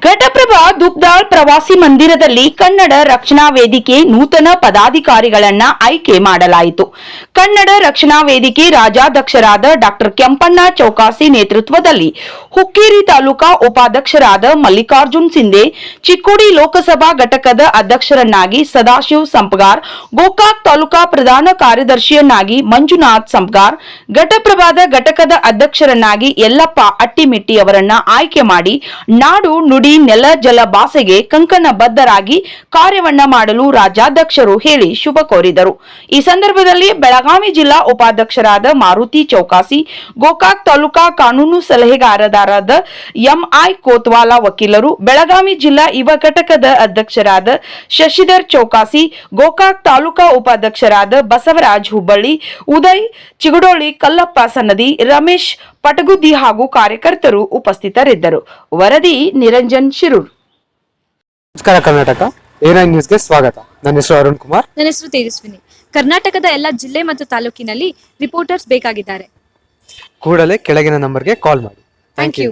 ಘಟಪ್ರಭಾ ದುಬ್ದಾಳ್ ಪ್ರವಾಸಿ ಮಂದಿರದಲ್ಲಿ ಕನ್ನಡ ರಕ್ಷಣಾ ವೇದಿಕೆ ನೂತನ ಪದಾಧಿಕಾರಿಗಳನ್ನ ಆಯ್ಕೆ ಮಾಡಲಾಯಿತು. ಕನ್ನಡ ರಕ್ಷಣಾ ವೇದಿಕೆ ರಾಜ್ಯಾಧ್ಯಕ್ಷರಾದ ಡಾಕ್ಟರ್ ಕೆಂಪಣ್ಣ ಚೌಕಾಸಿ ನೇತೃತ್ವದಲ್ಲಿ ಹುಕ್ಕೇರಿ ತಾಲೂಕಾ ಉಪಾಧ್ಯಕ್ಷರಾದ ಮಲ್ಲಿಕಾರ್ಜುನ್ ಸಿಂಧೆ, ಚಿಕ್ಕೋಡಿ ಲೋಕಸಭಾ ಘಟಕದ ಅಧ್ಯಕ್ಷರನ್ನಾಗಿ ಸದಾಶಿವ್ ಸಂಪಗಾರ್, ಗೋಕಾಕ್ ತಾಲೂಕಾ ಪ್ರಧಾನ ಕಾರ್ಯದರ್ಶಿಯನ್ನಾಗಿ ಮಂಜುನಾಥ್ ಸಂಪಗಾರ್, ಘಟಪ್ರಭಾದ ಘಟಕದ ಅಧ್ಯಕ್ಷರನ್ನಾಗಿ ಯಲ್ಲಪ್ಪ ಅಟ್ಟಿಮಿಟ್ಟಿ ಅವರನ್ನ ಆಯ್ಕೆ ಮಾಡಿ ನಾಡು ನುಡಿ ನೆಲ ಜಲ ಕಂಕಣ ಬದ್ಧರಾಗಿ ಕಾರ್ಯವನ್ನ ಮಾಡಲು ರಾಜ್ಯಾಧ್ಯಕ್ಷರು ಹೇಳಿ ಶುಭ ಕೋರಿದರು. ಈ ಸಂದರ್ಭದಲ್ಲಿ ಬೆಳಗಾವಿ ಜಿಲ್ಲಾ ಉಪಾಧ್ಯಕ್ಷರಾದ ಮಾರುತಿ ಚೌಕಾಸಿ, ಗೋಕಾಕ್ ತಾಲೂಕಾ ಕಾನೂನು ಸಲಹೆಗಾರರಾದ ಎಂಐ ಕೋತ್ವಾಲ ವಕೀಲರು, ಬೆಳಗಾವಿ ಜಿಲ್ಲಾ ಯುವ ಘಟಕದ ಅಧ್ಯಕ್ಷರಾದ ಶಶಿಧರ್ ಚೌಕಾಸಿ, ಗೋಕಾಕ್ ತಾಲೂಕಾ ಉಪಾಧ್ಯಕ್ಷರಾದ ಬಸವರಾಜ್ ಹುಬ್ಬಳ್ಳಿ, ಉದಯ್ ಚಿಗಡೋಳಿ ಕಲ್ಲಪ್ಪ ಸನ್ನದಿ, ರಮೇಶ್ ಪಟಗುದ್ದಿ ಹಾಗೂ ಕಾರ್ಯಕರ್ತರು ಉಪಸ್ಥಿತರಿದ್ದರು. ವರದಿ ನಿರಂಜನ್ ಶಿರೂರ್. ನಮಸ್ಕಾರ ಕರ್ನಾಟಕ. ಏರೈ ನ್ಯೂಸ್ ನ್ಯೂಸ್ಗೆ ಸ್ವಾಗತ. ನನ್ನ ಹೆಸರು ಅರುಣ್ ಕುಮಾರ್. ನನ್ನ ಹೆಸರು ತೇಜಸ್ವಿನಿ. ಕರ್ನಾಟಕದ ಎಲ್ಲ ಜಿಲ್ಲೆ ಮತ್ತು ತಾಲೂಕಿನಲ್ಲಿ ರಿಪೋರ್ಟರ್ಸ್ ಬೇಕಾಗಿದ್ದಾರೆ. ಕೂಡಲೇ ಕೆಳಗಿನ ನಂಬರ್ಗೆ ಕಾಲ್ ಮಾಡಿ. Thank you